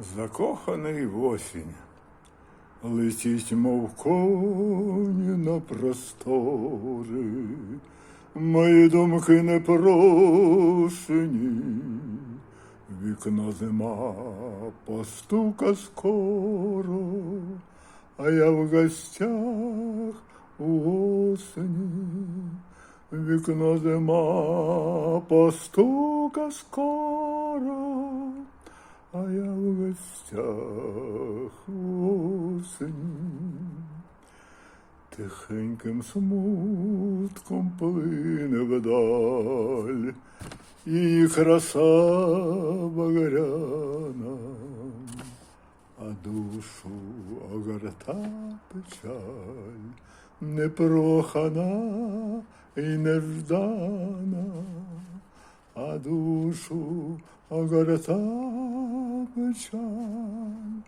Закоханий в осінь, летіть, мов коні на простори, мої думки не просені, вікно зима постука скоро, а я в гостях у осені. Вікно зима постука скоро, гостях осені. Тихеньким смутком плине вдаль, її краса багряна, а душу огорта печаль, непрохана і неждана, а душу огорта печаль,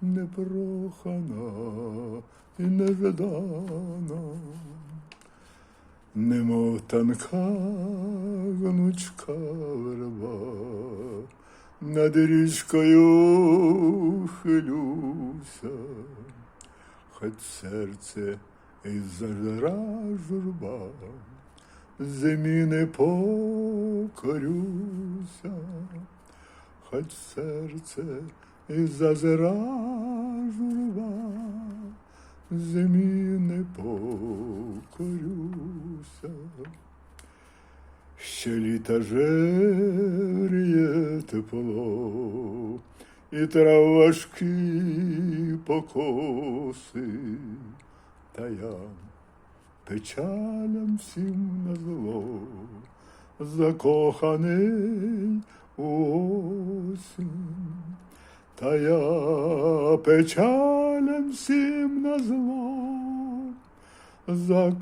непрохана і неждана. Немов танка гнучка верба, над річкою хилюся, хоч серце із зажара журба, зимі не покорюся, хоч серце із зазира журба, зимі не покорюся. Ще літа жерє тепло, і трав важкі покоси, та я печалям всім на зло, закоханий у осінь, та я печалям всім на зло, закоханий